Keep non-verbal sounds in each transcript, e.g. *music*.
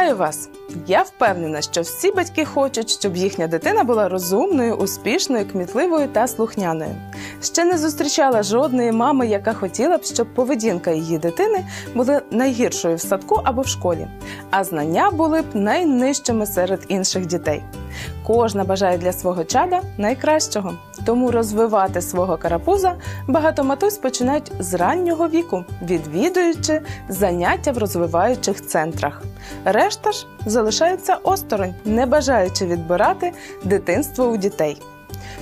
Вітаю вас! Я впевнена, що всі батьки хочуть, щоб їхня дитина була розумною, успішною, кмітливою та слухняною. Ще не зустрічала жодної мами, яка хотіла б, щоб поведінка її дитини була найгіршою в садку або в школі, а знання були б найнижчими серед інших дітей. Кожна бажає для свого чада найкращого. Тому розвивати свого карапуза багато матусь починають з раннього віку, відвідуючи заняття в розвиваючих центрах. Решта ж залишаються осторонь, не бажаючи відбирати дитинство у дітей.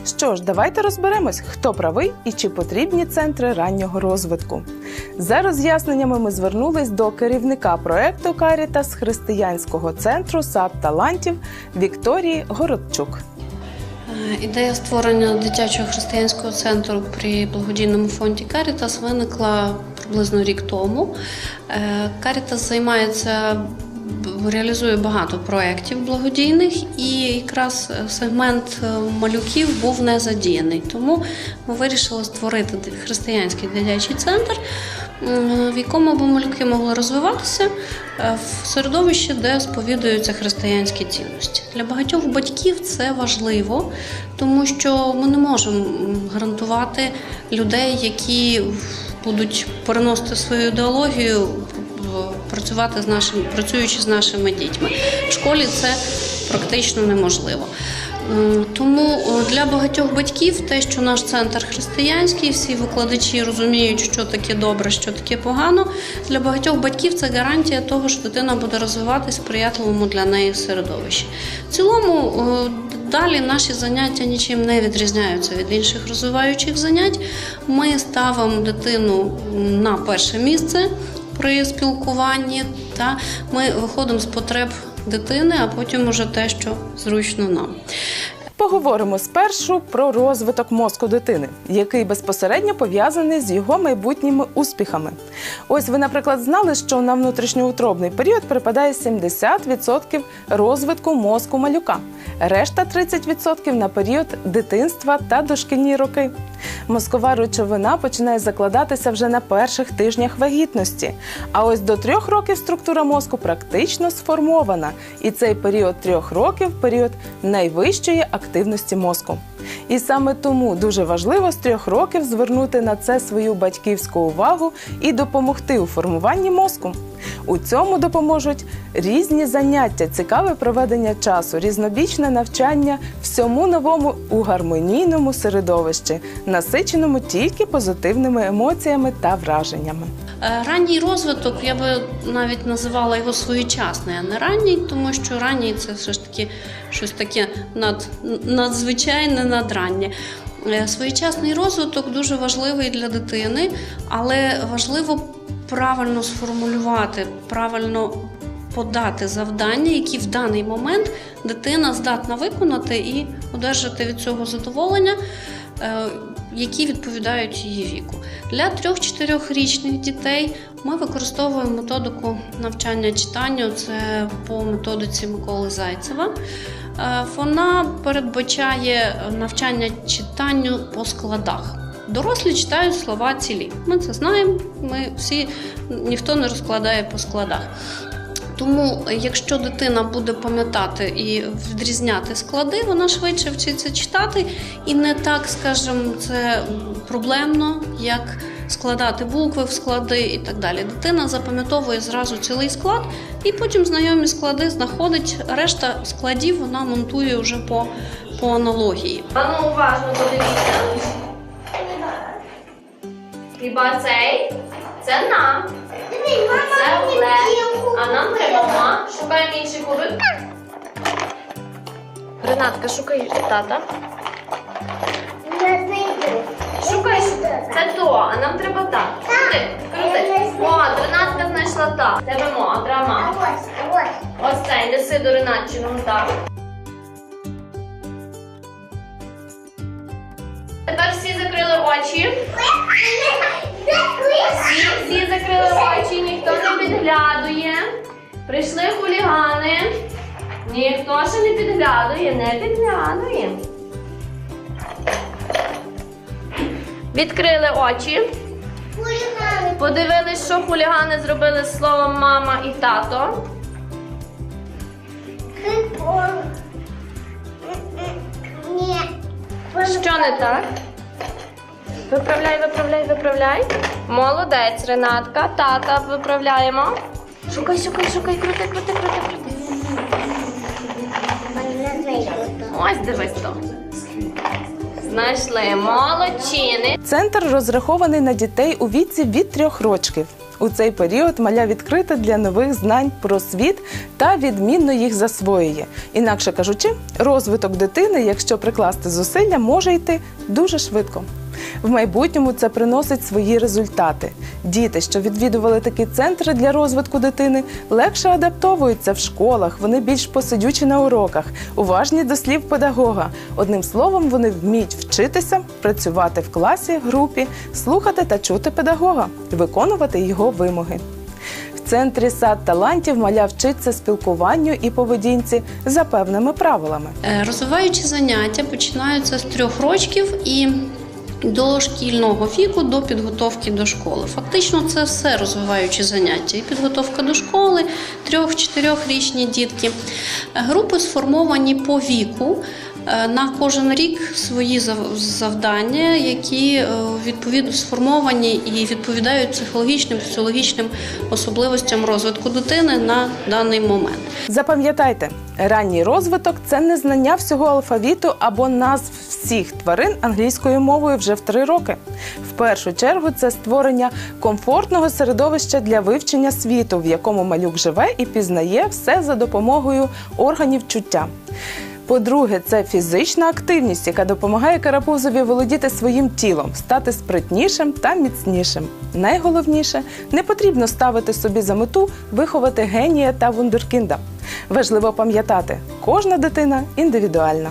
Що ж, давайте розберемось, хто правий і чи потрібні центри раннього розвитку. За роз'ясненнями ми звернулись до керівника проекту Карітас Християнського центру сад талантів Вікторії Городчук. Е, Ідея створення дитячого християнського центру при благодійному фонді Карітас виникла приблизно рік тому. Е, Карітас займається реалізує багато проєктів благодійних, і якраз е, сегмент е, малюків був не задіяний. Тому ми вирішили створити християнський дитячий центр, в якому б малюки могли розвиватися е, в середовищі, де сповідуються християнські цінності. Для багатьох батьків це важливо, тому що ми не можемо гарантувати людей, які будуть переносити свою ідеологію працювати з нашим, працюючи з нашими дітьми. В школі це практично неможливо. Тому для багатьох батьків те, що наш центр християнський, всі викладачі розуміють, що таке добре, що таке погано. Для багатьох батьків це гарантія того, що дитина буде розвиватись в сприятливому для неї середовищі. В цілому далі наші заняття нічим не відрізняються від інших розвиваючих занять. Ми ставимо дитину на перше місце при спілкуванні, та ми виходимо з потреб дитини, а потім уже те, що зручно нам. Поговоримо спершу про розвиток мозку дитини, який безпосередньо пов'язаний з його майбутніми успіхами. Ось ви, наприклад, знали, що на внутрішньоутробний період припадає 70% розвитку мозку малюка, решта 30% на період дитинства та дошкільні роки. Мозкова речовина починає закладатися вже на перших тижнях вагітності. А ось до трьох років структура мозку практично сформована, і цей період трьох років період найвищої активності мозку. І саме тому дуже важливо з трьох років звернути на це свою батьківську увагу і допомогти у формуванні мозку. У цьому допоможуть різні заняття, цікаве проведення часу, різнобічне навчання всьому новому у гармонійному середовищі, насиченому тільки позитивними емоціями та враженнями. Е, Ранній розвиток я би навіть називала його своєчасний, а не ранній, тому що ранній це все ж таки щось таке над, надзвичайне, надраннє. Е, Своєчасний розвиток дуже важливий для дитини, але важливо правильно сформулювати, правильно подати завдання, які в даний момент дитина здатна виконати і одержати від цього задоволення. е, Які відповідають її віку. Для 3-4-річних дітей ми використовуємо методику навчання читанню, це по методиці Миколи Зайцева. Е, Вона передбачає навчання читанню по складах. Дорослі читають слова цілі. Ми це знаємо. Ми всі ніхто не розкладає по складах. Тому, якщо дитина буде пам'ятати і відрізняти склади, вона швидше вчиться читати, і не так, скажімо, це проблемно, як складати букви в склади і так далі. Дитина запам'ятовує зразу цілий склад, і потім знайомі склади знаходить. Решта складів вона монтує вже по, по аналогії. А ну уважно подивіться. Хіба цей? Це нам. Це ле. А нам треба ма. Шукаємо інший курик. Ренатка, шукай тата. Шукай. Це то, а нам треба так. Крути, крути. О, Ренатка знайшла так. Тебе мо, а треба ма. Ось цей, неси до Ренатчиного так. Тепер всі закрили очі. Всі, всі закрили очі, ніхто не підглядує. Прийшли хулігани. Ніхто ще не підглядує, не підглядує. Відкрили очі. Подивились, що хулігани зробили з словом мама і тато. Що не так? Виправляй, виправляй, виправляй. Молодець, Ренатка. Тата виправляємо. Шукай, шукай, шукай, крути, крути, крути, крути. Ось дивись то. Знайшли молодчини. Центр розрахований на дітей у віці від трьох рочків. У цей період маля відкрита для нових знань про світ та відмінно їх засвоює. Інакше кажучи, розвиток дитини, якщо прикласти зусилля, може йти дуже швидко. В майбутньому це приносить свої результати. Діти, що відвідували такі центри для розвитку дитини, легше адаптовуються в школах, вони більш посидючі на уроках, уважні до слів педагога. Одним словом, вони вміють вчитися, працювати в класі, групі, слухати та чути педагога, виконувати його вимоги. В центрі сад талантів маля вчиться спілкуванню і поведінці за певними правилами. Е, Розвиваючі заняття починаються з трьох рочків і до шкільного віку, до підготовки до школи. Фактично, це все розвиваючі заняття. І підготовка до школи, трьох-чотирьохрічні дітки. Групи сформовані по віку. Е, На кожен рік свої зав- завдання, які е, відповідно сформовані і відповідають психологічним, фізіологічним особливостям розвитку дитини на даний момент. Запам'ятайте, ранній розвиток це не знання всього алфавіту або назв всіх тварин англійською мовою вже в три роки. В першу чергу це створення комфортного середовища для вивчення світу, в якому малюк живе і пізнає все за допомогою органів чуття. По-друге, це фізична активність, яка допомагає карапузові володіти своїм тілом, стати спритнішим та міцнішим. Найголовніше, не потрібно ставити собі за мету виховати генія та вундеркінда. Важливо пам'ятати, кожна дитина індивідуальна.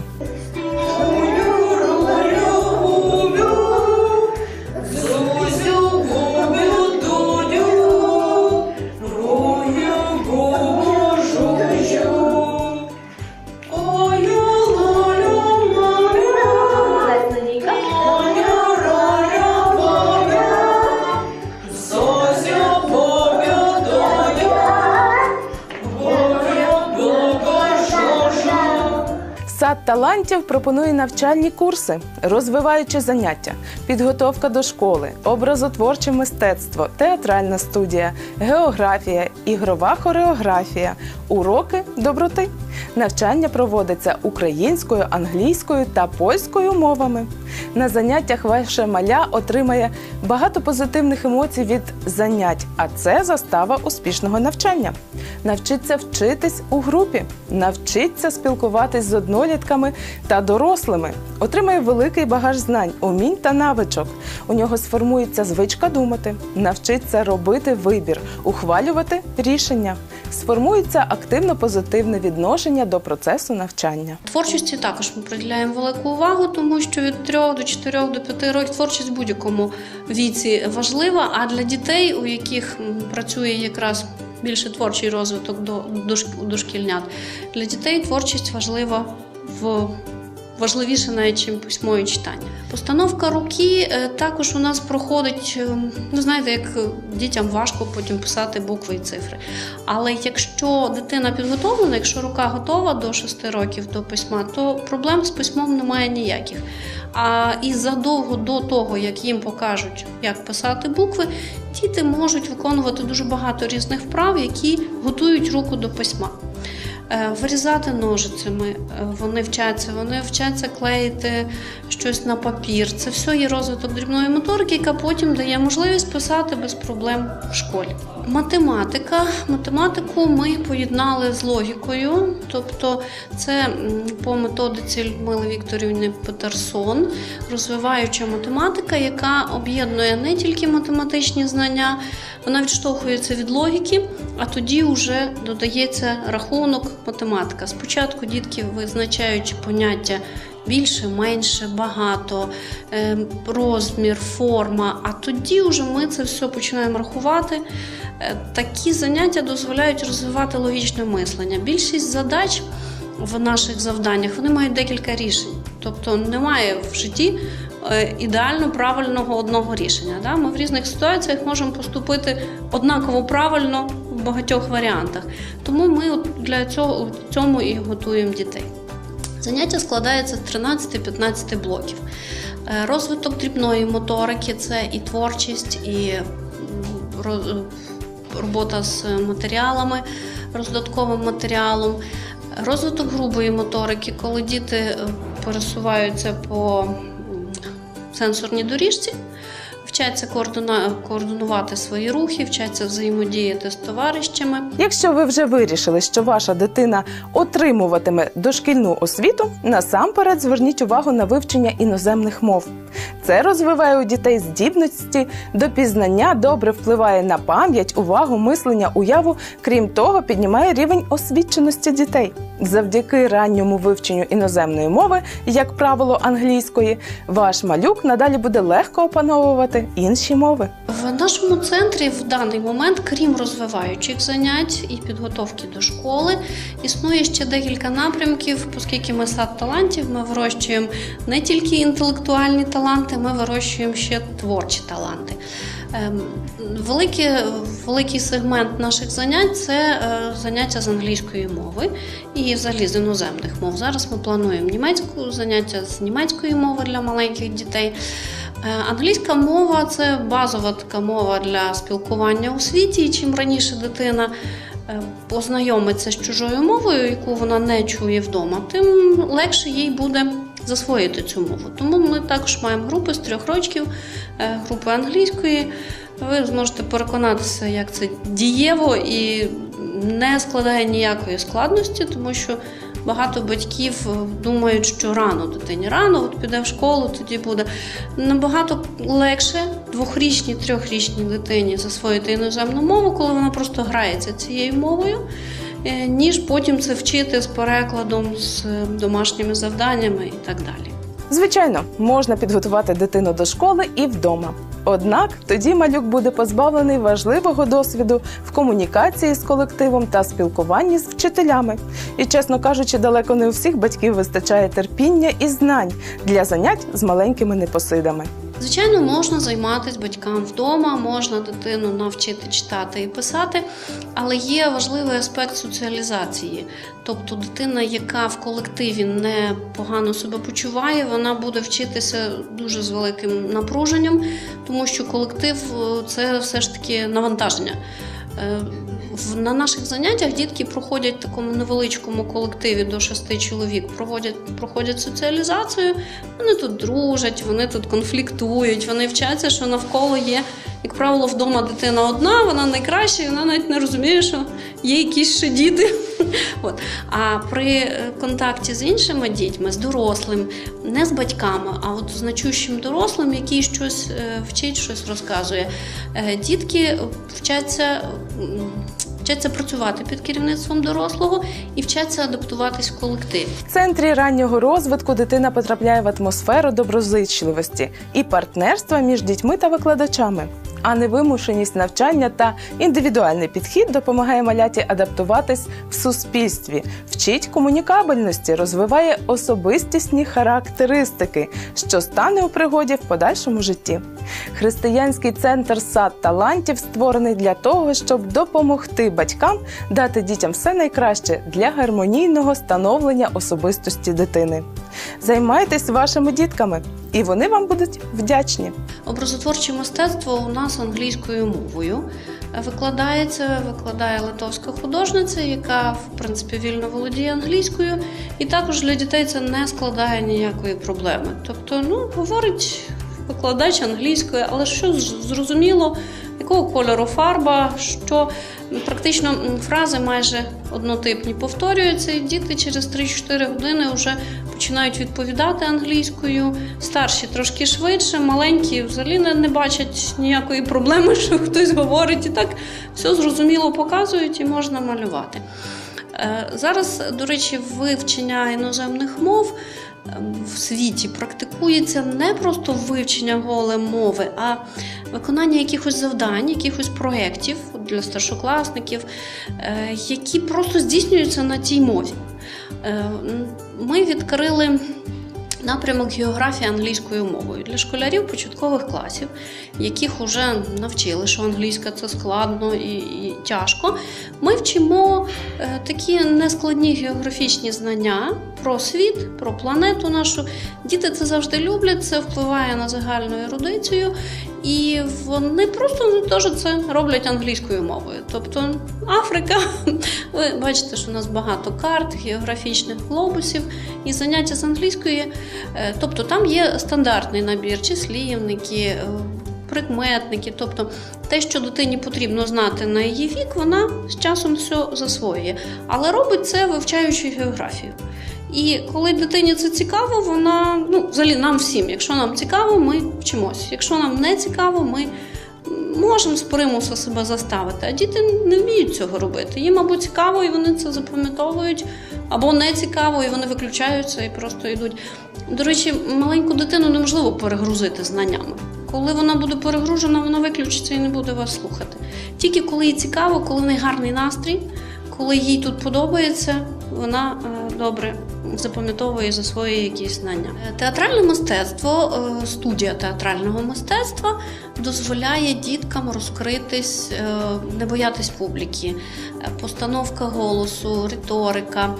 Талантів пропонує навчальні курси, розвиваючі заняття, підготовка до школи, образотворче мистецтво, театральна студія, географія, ігрова хореографія, уроки доброти. Навчання проводиться українською, англійською та польською мовами. На заняттях ваше маля отримає багато позитивних емоцій від занять, а це застава успішного навчання. Навчиться вчитись у групі, навчиться спілкуватись з однолітками та дорослими, отримає великий багаж знань, умінь та навичок. У нього сформується звичка думати, навчиться робити вибір, ухвалювати рішення, сформується активно позитивне відношення до процесу навчання. Творчості також ми приділяємо велику увагу, тому що від 3 до 4 до 5 років творчість в будь-якому віці важлива. А для дітей, у яких працює якраз більше творчий розвиток до, до дошкільнят, для дітей творчість важлива в. Важливіше навіть, ніж письмо читання. Постановка руки е, також у нас проходить. е, Ну, знаєте, як е, дітям важко потім писати букви і цифри. Але якщо дитина підготовлена, якщо рука готова до 6 років до письма, то проблем з письмом немає ніяких. А і задовго до того, як їм покажуть, як писати букви, діти можуть виконувати дуже багато різних вправ, які готують руку до письма. Е, Вирізати ножицями, е, вони вчаться, вони вчаться клеїти щось на папір. Це все є розвиток дрібної моторики, яка потім дає можливість писати без проблем в школі. Математика. Математику ми поєднали з логікою, тобто це по методиці Людмили Вікторівни Петерсон, розвиваюча математика, яка об'єднує не тільки математичні знання, вона відштовхується від логіки, а тоді вже додається рахунок математика. Спочатку дітки визначають поняття більше, менше, багато, е, розмір, форма. А тоді вже ми це все починаємо рахувати. Е, Такі заняття дозволяють розвивати логічне мислення. Більшість задач в наших завданнях вони мають декілька рішень. Тобто немає в житті е, ідеально правильного одного рішення. Да? Ми в різних ситуаціях можемо поступити однаково правильно в багатьох варіантах. Тому ми для цього цьому і готуємо дітей. Заняття складається з 13-15 блоків. Е, Розвиток дрібної моторики це і творчість, і робота з матеріалами, роздатковим матеріалом. Розвиток грубої моторики, коли діти пересуваються по сенсорній доріжці, вчаться координувати свої рухи, вчаться взаємодіяти з товаришами. Якщо ви вже вирішили, що ваша дитина отримуватиме дошкільну освіту, насамперед зверніть увагу на вивчення іноземних мов. Це розвиває у дітей здібності до пізнання, добре впливає на пам'ять, увагу, мислення, уяву. Крім того, піднімає рівень освіченості дітей. Завдяки ранньому вивченню іноземної мови, як правило, англійської, ваш малюк надалі буде легко опановувати інші мови. В нашому центрі в даний момент, крім розвиваючих занять і підготовки до школи, існує ще декілька напрямків, оскільки ми сад талантів, ми вирощуємо не тільки інтелектуальні таланти, ми вирощуємо ще творчі таланти. Ем, Великий, великий сегмент наших занять це е, заняття з англійської мови і взагалі з іноземних мов. Зараз ми плануємо німецьку заняття з німецької мови для маленьких дітей. Е, Англійська мова це базова така мова для спілкування у світі. І чим раніше дитина е, познайомиться з чужою мовою, яку вона не чує вдома, тим легше їй буде засвоїти цю мову. Тому ми також маємо групи з трьох років, е, групи англійської. Ви зможете переконатися, як це дієво і не складає ніякої складності, тому що багато батьків думають, що рано дитині рано, от піде в школу, тоді буде набагато легше двохрічній, трьохрічній дитині засвоїти іноземну мову, коли вона просто грається цією мовою, ніж потім це вчити з перекладом, з е, домашніми завданнями і так далі. Звичайно, можна підготувати дитину до школи і вдома. Однак тоді малюк буде позбавлений важливого досвіду в комунікації з колективом та спілкуванні з вчителями. І, чесно кажучи, далеко не у всіх батьків вистачає терпіння і знань для занять з маленькими непосидами. Звичайно, можна займатися батькам вдома, можна дитину навчити читати і писати, але є важливий аспект соціалізації. Тобто дитина, яка в колективі не погано себе почуває, вона буде вчитися дуже з великим напруженням, тому що колектив е, це все ж таки навантаження. На наших заняттях дітки проходять в такому невеличкому колективі до шести чоловік, проводять, проходять соціалізацію. Вони тут дружать, вони тут конфліктують, вони вчаться, що навколо є, як правило, вдома дитина одна, вона найкраща, вона навіть не розуміє, що є якісь ще діти. *laughs* От. А при е, контакті з іншими дітьми, з дорослим, не з батьками, а от з значущим дорослим, який щось е, вчить, щось розказує, е, дітки вчаться. Вчаться працювати під керівництвом дорослого і вчаться адаптуватись в колектив. В центрі раннього розвитку дитина потрапляє в атмосферу доброзичливості і партнерства між дітьми та викладачами. А невимушеність навчання та індивідуальний підхід допомагає маляті адаптуватись в суспільстві, вчить комунікабельності, розвиває особистісні характеристики, що стане у пригоді в подальшому житті. Християнський центр сад талантів створений для того, щоб допомогти батькам дати дітям все найкраще для гармонійного становлення особистості дитини. Займайтесь вашими дітками, і вони вам будуть вдячні. Образотворче мистецтво у нас англійською мовою викладається, викладає литовська художниця, яка в принципі вільно володіє англійською, і також для дітей це не складає ніякої проблеми. Тобто, ну говорить викладач англійською, але що зрозуміло, якого кольору фарба, що практично фрази майже однотипні повторюються, і діти через 3-4 години вже починають відповідати англійською. Старші трошки швидше, маленькі взагалі не, не бачать ніякої проблеми, *laughs* що хтось говорить, і так все зрозуміло показують і можна малювати. Е, Зараз, до речі, вивчення іноземних мов в світі практикується не просто вивчення голе мови, а виконання якихось завдань, якихось проєктів для старшокласників, е, які просто здійснюються на тій мові. Е, Ми відкрили Напрямок географії англійською мовою для школярів початкових класів, яких вже навчили, що англійська це складно і, і тяжко. Ми вчимо е, такі нескладні географічні знання про світ, про планету нашу. Діти це завжди люблять, це впливає на загальну ерудицію, і вони просто теж це роблять англійською мовою. Тобто Африка, *laughs* ви бачите, що у нас багато карт, географічних глобусів і заняття з англійської. Е, Тобто там є стандартний набір числівники, е, прикметники, тобто те, що дитині потрібно знати на її вік, вона з часом все засвоює. Але робить це вивчаючи географію. І коли дитині це цікаво, вона ну, взагалі нам всім, якщо нам цікаво, ми вчимось. Якщо нам не цікаво, ми можемо з примусу себе заставити. А діти не вміють цього робити. Їм або цікаво, і вони це запам'ятовують, або не цікаво, і вони виключаються і просто йдуть. До речі, маленьку дитину неможливо перегрузити знаннями. Коли вона буде перегружена, вона виключиться і не буде вас слухати. Тільки коли їй цікаво, коли в неї гарний настрій, коли їй тут подобається, вона е, добре запам'ятовує і засвоює якісь знання. Е, Театральне мистецтво, е, студія театрального мистецтва дозволяє діткам розкритись, е, не боятись публіки, постановка голосу, риторика.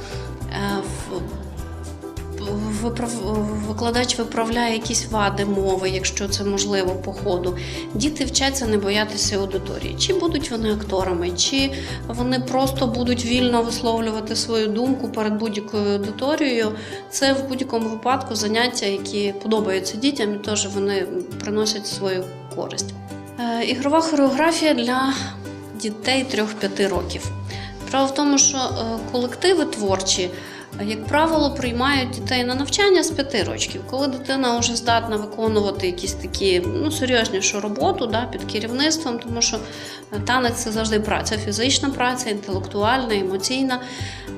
Виправ- викладач виправляє якісь вади мови, якщо це можливо по ходу. Діти вчаться не боятися аудиторії. Чи будуть вони акторами, чи вони просто будуть вільно висловлювати свою думку перед будь-якою аудиторією. Це в будь-якому випадку заняття, які подобаються дітям, і теж вони приносять свою користь. Е, Ігрова хореографія для дітей 3-5 років. Справа в тому, що е, колективи творчі, як правило, приймають дітей на навчання з 5 років, коли дитина вже здатна виконувати якісь такі ну, серйознішу роботу да, під керівництвом, тому що е, танець це завжди праця, фізична праця, інтелектуальна, емоційна.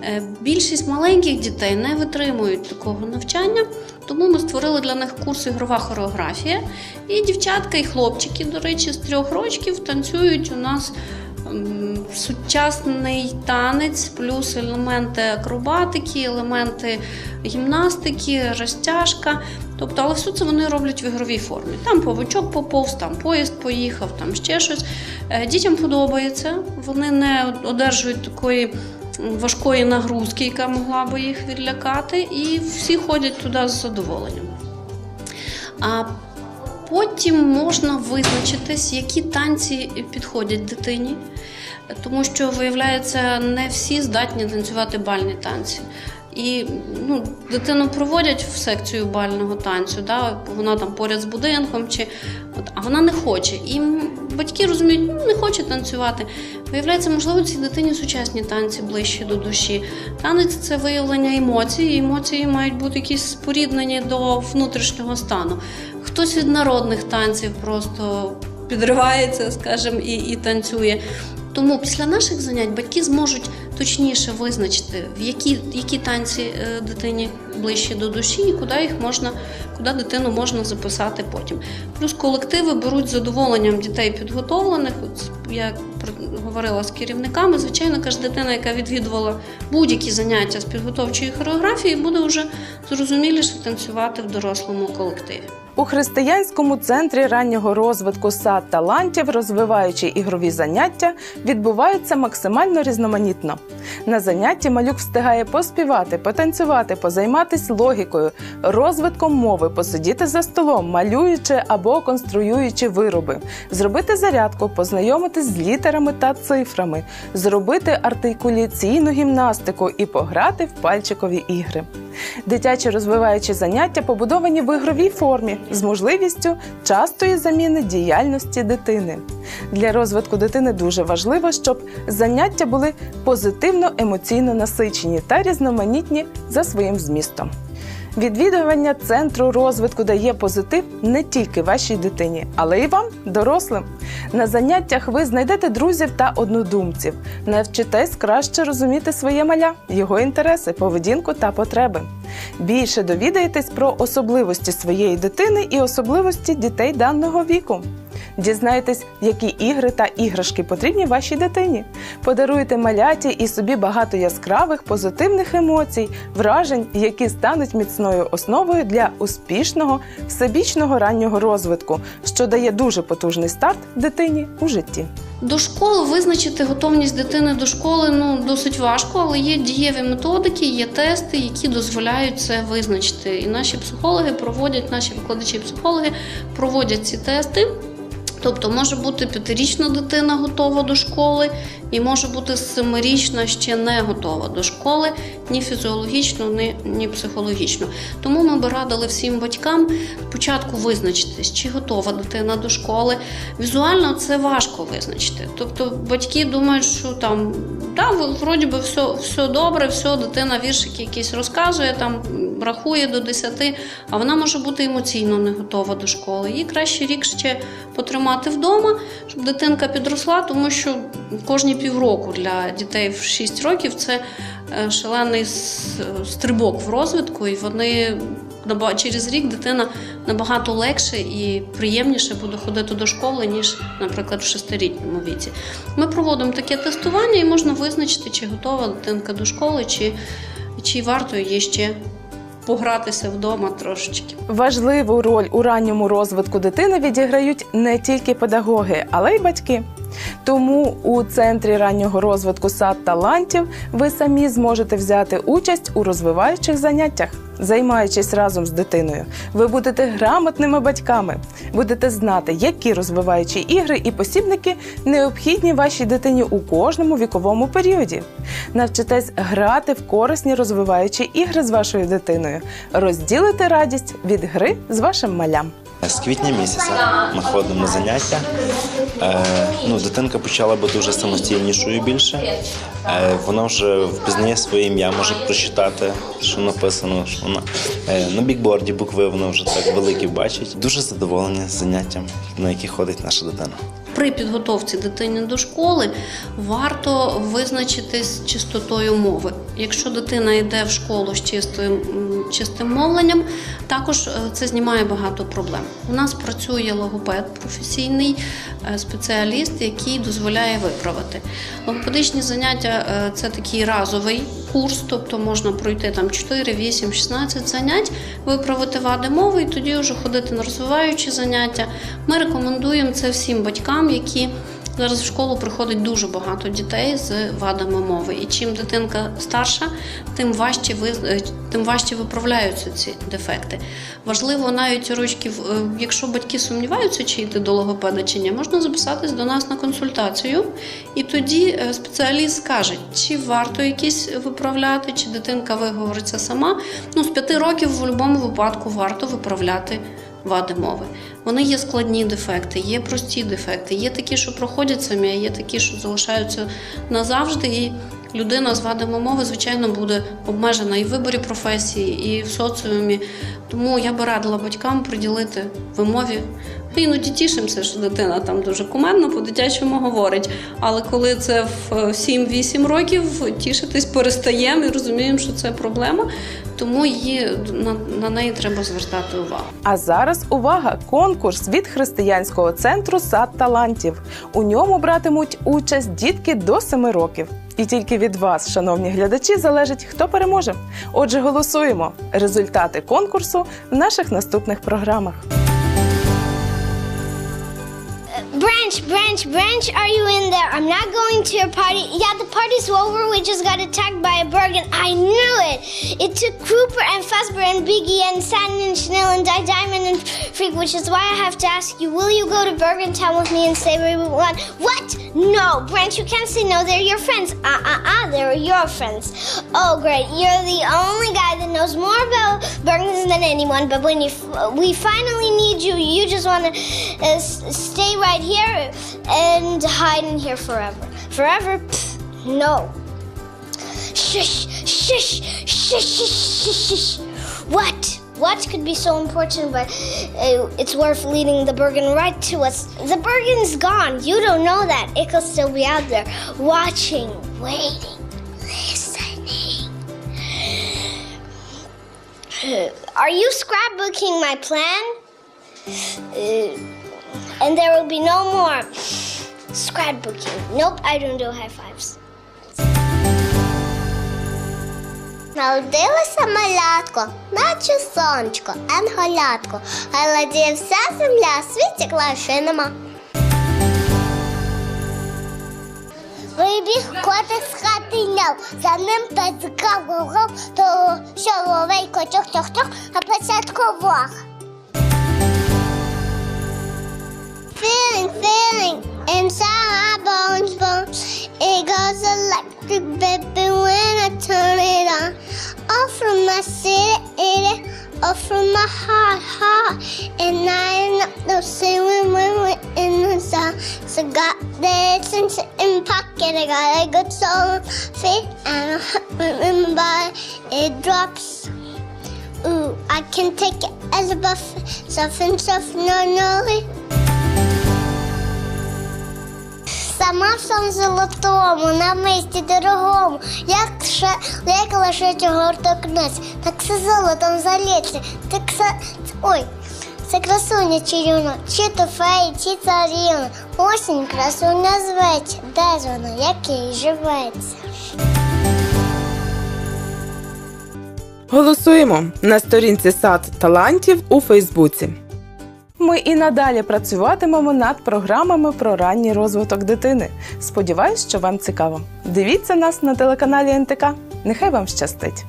Е, Більшість маленьких дітей не витримують такого навчання, тому ми створили для них курс ігрова хореографія. І дівчатка, і хлопчики, до речі, з трьох років танцюють у нас сучасний танець, плюс елементи акробатики, елементи гімнастики, розтяжка. Тобто, але все це вони роблять в ігровій формі. Там павучок поповз, там поїзд поїхав, там ще щось. Е, Дітям подобається, вони не одержують такої важкої нагрузки, яка могла би їх відлякати, і всі ходять туди з задоволенням. А потім можна визначитись, які танці підходять дитині, тому що, виявляється, не всі здатні танцювати бальні танці. І ну, дитину проводять в секцію бального танцю, да, вона там поряд з будинком, чи, от, а вона не хоче. І батьки розуміють, ну, не хоче танцювати. Виявляється, можливо, цій дитині сучасні танці ближче до душі. Танець це виявлення емоцій, і емоції мають бути якісь споріднені до внутрішнього стану. Хтось від народних танців просто підривається, скажімо, і, і танцює. Тому після наших занять батьки зможуть точніше визначити, в які, які танці е, дитині ближче до душі і куди їх можна, куди дитину можна записати потім. Плюс колективи беруть задоволенням дітей підготовлених. От я говорила з керівниками. Звичайно, кожна дитина, яка відвідувала будь-які заняття з підготовчої хореографії, буде вже зрозуміліше танцювати в дорослому колективі. У християнському центрі раннього розвитку сад талантів, розвиваючи ігрові заняття, відбуваються максимально різноманітно. На занятті малюк встигає поспівати, потанцювати, позайматися логікою, розвитком мови, посидіти за столом, малюючи або конструюючи вироби, зробити зарядку, познайомитись з літерами та цифрами, зробити артикуляційну гімнастику і пограти в пальчикові ігри. Дитячі розвиваючі заняття побудовані в ігровій формі з можливістю частої заміни діяльності дитини. Для розвитку дитини дуже важливо, щоб заняття були позитивно емоційно насичені та різноманітні за своїм змістом. Відвідування центру розвитку дає позитив не тільки вашій дитині, але й вам, дорослим. На заняттях ви знайдете друзів та однодумців, навчитесь краще розуміти своє маля, його інтереси, поведінку та потреби. Більше довідаєтесь про особливості своєї дитини і особливості дітей даного віку. Дізнайтесь, які ігри та іграшки потрібні вашій дитині. Подаруйте маляті і собі багато яскравих позитивних емоцій, вражень, які стануть міцною основою для успішного всебічного раннього розвитку, що дає дуже потужний старт дитині у житті. До школи визначити готовність дитини до школи ну досить важко, але є дієві методики, є тести, які дозволяють це визначити. І наші психологи проводять, наші викладачі психологи проводять ці тести. Тобто може бути п'ятирічна дитина готова до школи, і може бути семирічна ще не готова до школи, ні фізіологічно, ні, ні психологічно. Тому ми би радили всім батькам спочатку визначитись, чи готова дитина до школи. Візуально це важко визначити. Тобто батьки думають, що там да, вроді би все, все добре, все, дитина віршики якісь розказує, там рахує до 10, а вона може бути емоційно не готова до школи. Їй краще рік ще потримати вдома, щоб дитинка підросла, тому що кожні півроку для дітей в 6 років це е, шалений стрибок в розвитку, і вони через рік дитина набагато легше і приємніше буде ходити до школи, ніж, наприклад, в шестирітньому віці. Ми проводимо таке тестування і можна визначити, чи готова дитинка до школи, чи, чи варто їй ще погратися вдома трошечки. Важливу роль у ранньому розвитку дитини відіграють не тільки педагоги, але й батьки. Тому у центрі раннього розвитку сад талантів ви самі зможете взяти участь у розвиваючих заняттях, займаючись разом з дитиною. Ви будете грамотними батьками, будете знати, які розвиваючі ігри і посібники необхідні вашій дитині у кожному віковому періоді. Навчитесь грати в корисні розвиваючі ігри з вашою дитиною, розділите радість від гри з вашим малям. З квітня місяця ми ходимо на заняття. Е, ну, дитинка почала бути вже самостійнішою більше. Е, вона вже впізнає своє ім'я, може прочитати, що написано. Що вона, е, на бікборді букви вона вже так великі бачить. Дуже задоволені заняттям, на які ходить наша дитина. При підготовці дитини до школи варто визначитись чистотою мови. Якщо дитина йде в школу з чистим, чистим мовленням, також е, це знімає багато проблем. У нас працює логопед професійний е, спеціаліст, який дозволяє виправити. Логопедичні заняття е, це такий разовий курс, тобто можна пройти там 4, 8, 16 занять, виправити вади мови і тоді вже ходити на розвиваючі заняття. Ми рекомендуємо це всім батькам, які зараз в школу приходить дуже багато дітей з вадами мови. І чим дитинка старша, тим важче виз- е, тим важче виправляються ці дефекти. Важливо навіть ручки, е, якщо батьки сумніваються, чи йти до логопеда чи ні, можна записатись до нас на консультацію, і тоді е, спеціаліст скаже, чи варто якісь виправляти, чи дитинка виговориться сама. Ну, з п'яти років в будь-якому випадку варто виправляти вади мови. Вони є складні дефекти, є прості дефекти, є такі, що проходять самі, а є такі, що залишаються назавжди. І людина з вадами мови, звичайно, буде обмежена і в виборі професії, і в соціумі. Тому я би радила батькам приділити вимові. Ми іноді тішимося, що дитина там дуже кумедно по-дитячому говорить. Але коли це в е, 7-8 років, тішитись перестаємо і розуміємо, що це проблема, тому її на, на неї треба звертати увагу. А зараз увага! Конкурс від християнського центру сад талантів. У ньому братимуть участь дітки до 7 років. І тільки від вас, шановні глядачі, залежить, хто переможе. Отже, голосуємо. Результати конкурсу в наших наступних програмах. Branch, branch, branch, are you in there? I'm not going to your party. Yeah, the party's over. We just got attacked by a Bergen. I knew it. It took Cooper and Fuzber and Biggie and Satin and Chanel and Di Diamond and Freak, which is why I have to ask you, will you go to Bergen Town with me and where we want? What? No, Branch, you can't say no. They're your friends. Uh, uh, uh, they're your friends. Oh, great. You're the only guy that knows more about Bergens than anyone, but when you we finally need you, you just want to uh, stay right here and hide in here forever. Forever? Pfft, no. Shush, shush, shush, shush, shush. What? What could be so important, but uh, it's worth leading the Bergen right to us? The Bergen's gone. You don't know that. It could still be out there, watching, waiting, listening. Are you scrapbooking my plan? Uh, and there will be no more scrapbooking. Nope, I don't do high fives. Народилася малятко, наче сонечко, енголятко, але де вся земля світі клаші. Вибіг котик з хати няв, за ним пацка гугав, то шоловейко чох-чох-чох, а пацятко вах. Feeling, feeling inside my bones, bones. It goes electric, baby, when I turn it on. Off from my city, off from my heart, heart. And I end up no singing when we're in the sun. So got this in pocket, I got a good soul, feet, and a in my body. It drops. Ooh, I can take it as a buffet, something, something, no, no. Сама сам золотому, на мисті дорогому, як, ше, як лишить торкнеться, так все золотом залється, так все, ой, це красуня чарівна, чи то феї, чи царівна, осінь красуня зветься, де ж вона, як їй живеться. Голосуємо на сторінці сад талантів у Фейсбуці. Ми і надалі працюватимемо над програмами про ранній розвиток дитини. Сподіваюсь, що вам цікаво. Дивіться нас на телеканалі НТК. Нехай вам щастить!